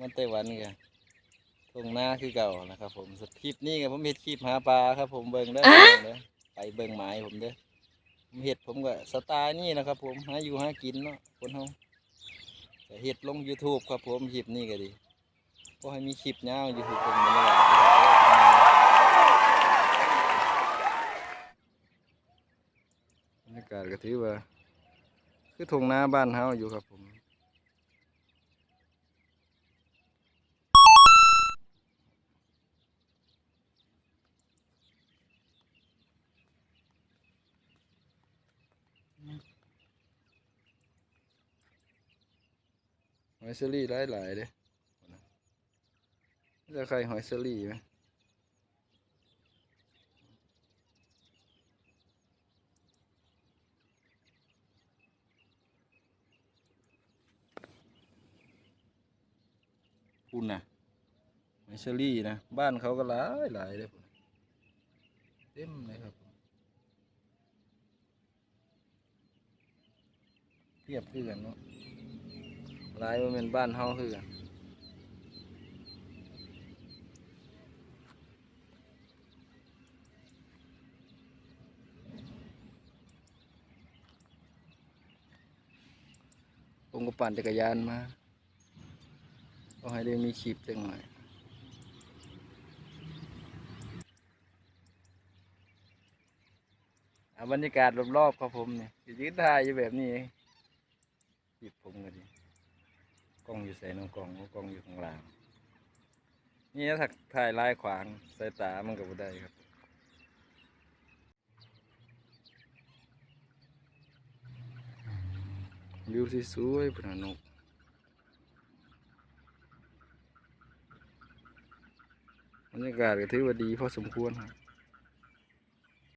มันไต้หวันกันทงหน้าคือเก่านะครับ ผมสคลิปนี้กับผมเห็ดคลิปหาปลาครับ ผมเบิ่งได้อเด้อไปเบิ่งหมายผมเด้อผมเห็ดผมก็สไตล์นี่นะครับ ผมหาอยู่หากินเนาะคนเฮาก็เห็ดลง YouTube ครับผมคลิปนี้ก็ดีก็ให้มีคลิปยาว YouTube ผมไม่ได้ว่าบรรยากาศก็ถือว่า คือทงหน้าบ้านเฮาอยู่ครับผม หอยเซอรี่หลายหลายๆเลยจะใครหอยเซอรี่ไหมคุณนะหอยเซอรี่นะ บ้านเขาก็หลายหลายเลยเต็มเลยครับผม เทียบคือกันเนาะลายว่าเป็นบ้านเฮาคือกันผมก็ปั่นจักรยานมาก็ให้ได้มีคลิปจังหน่อยบรรยากาศรอบๆครับผมเนี่ยยืนถ่ายอยู่แบบนี้ เองคลิปผมก็ดีกล้องอยู่ใส่น้องกล้องกล้องอยู่ข้างล่าง นี่ถ้าถ่ายลายขวางสายตามันก็บ่ได้ครับวิวที่สวยพระนกบรรยากาศก็ถือว่าดีพอสมควรครับ